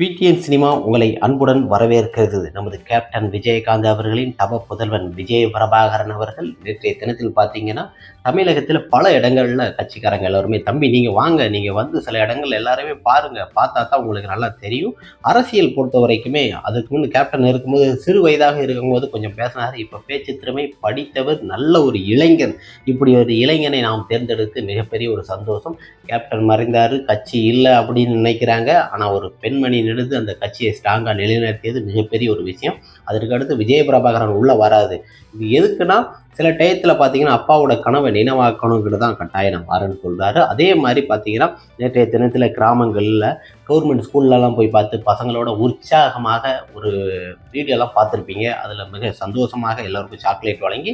PTN cinema உங்களை அன்புடன் வரவேற்கிறது. நமது கேப்டன் விஜயகாந்த் அவர்களின் தவ புதல்வன் விஜய பிரபாகரன் அவர்கள் நேற்றைய தினத்தில் பார்த்தீங்கன்னா தமிழகத்தில் பல இடங்களில் கட்சிக்காரங்க எல்லாருமே தம்பி நீங்கள் வாங்க நீங்கள் வந்து சில இடங்கள் எல்லாருமே பாருங்கள் பார்த்தா தான் உங்களுக்கு நல்லா தெரியும். அரசியல் பொறுத்த வரைக்குமே அதுக்கு முன் கேப்டன் இருக்கும்போது சிறு வயதாக இருக்கும்போது கொஞ்சம் பேசினார். இப்போ பேச்சு திறமை படித்தவர் நல்ல ஒரு இளைஞன். இப்படி ஒரு இளைஞனை நாம் தேர்ந்தெடுத்து மிகப்பெரிய ஒரு சந்தோஷம். கேப்டன் மறைந்தார் கட்சி இல்லை அப்படின்னு நினைக்கிறாங்க. ஆனால் ஒரு பெண்மணி எடுத்து அந்த கட்சியை ஸ்ட்ராங்காக நிலைநிறுத்தியது மிகப்பெரிய ஒரு விஷயம். அதற்கு அடுத்து விஜய பிரபாகரன் உள்ளே வராது. இது எதுக்குன்னா சில டயத்தில் பார்த்தீங்கன்னா அப்பாவோட கனவை நினைவாக்கணுங்கிறது தான் கட்டாயம் நான் வரேன்னு சொல்கிறாரு அதே மாதிரி பார்த்தீங்கன்னா நேற்றைய தினத்தில் கிராமங்களில் கவர்மெண்ட் ஸ்கூல்லலாம் போய் பார்த்து பசங்களோட உற்சாகமாக ஒரு வீடியோலாம் பார்த்துருப்பீங்க. அதில் மிக சந்தோஷமாக எல்லோருக்கும் சாக்லேட் வழங்கி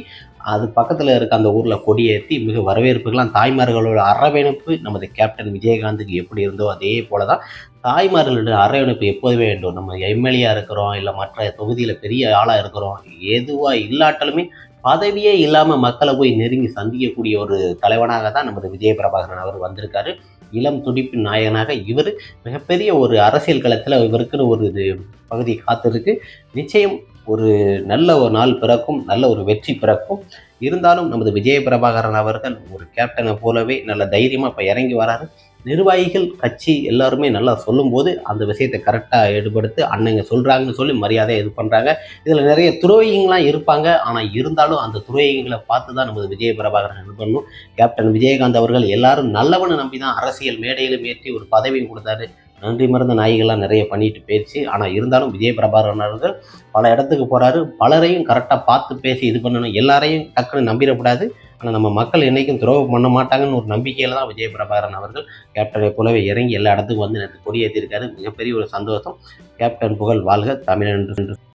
அது பக்கத்தில் இருக்க அந்த ஊரில் கொடியேற்றி மிக வரவேற்புகள்லாம் தாய்மார்களோட அரவணைப்பு நமது கேப்டன் விஜயகாந்துக்கு எப்படி இருந்தோ அதே போல தான் தாய்மார்களோட அரவணைப்பு எப்போதுமே வேண்டும். நம்ம எம்எல்ஏயாக இருக்கிறோம் இல்லை மற்ற தொகுதியில் பெரிய ஆளாக இருக்கிறோம் எதுவாக இல்லாட்டாலுமே பதவியே இல்லாமல் மக்களை போய் நெருங்கி சந்திக்கக்கூடிய ஒரு தலைவனாக தான் நமது விஜய பிரபாகரன் அவர் வந்திருக்காரு. இளம் துடிப்பு நாயகனாக இவர் மிகப்பெரிய ஒரு அரசியல் களத்தில் இவருக்குன்னு ஒரு இது பகுதி காத்திருக்கு. நிச்சயம் ஒரு நல்ல ஒரு நாள் பிறக்கும் நல்ல ஒரு வெற்றி பிறக்கும். இருந்தாலும் நமது விஜய பிரபாகரன் அவர்கள் ஒரு கேப்டனை போலவே நல்ல தைரியமாக இப்போ இறங்கி வராரு. நிர்வாகிகள் கட்சி எல்லாருமே நல்லா சொல்லும்போது அந்த விஷயத்தை கரெக்டாக ஈடுபடுத்து அண்ணங்க சொல்கிறாங்கன்னு சொல்லி மரியாதையை இது பண்ணுறாங்க இதில் நிறைய துரோகிங்களாம் இருப்பாங்க. ஆனால் இருந்தாலும் அந்த துரோகிங்களை பார்த்து தான் நமது விஜய பிரபாகரன் இது பண்ணணும் கேப்டன் விஜயகாந்த் அவர்கள் எல்லாரும் நல்லவனை நம்பி தான் அரசியல் மேடையிலும் ஏற்றி ஒரு பதவியும் கொடுத்தாரு. நன்றி மறந்த நாய்கள்லாம் நிறைய பண்ணிட்டு போயிடுச்சு ஆனால் இருந்தாலும் விஜய பிரபாகரன் அவர்கள் பல இடத்துக்கு போகிறாரு பலரையும் கரெக்டாக பார்த்து பேசி இது பண்ணணும். எல்லாரையும் டக்குன்னு நம்பிடக்கூடாது. ஆனால் நம்ம மக்கள் என்றைக்கும் துரோகம் பண்ண மாட்டாங்கன்னு ஒரு நம்பிக்கையில் தான் விஜய பிரபாகரன் அவர்கள் கேப்டனை போலவே இறங்கி எல்லா இடத்துக்கும் வந்து நேற்று கொடியேற்றிருக்காரு மிகப்பெரிய ஒரு சந்தோஷம். கேப்டன் புகழ் வாழ்க. தமிழன் என்று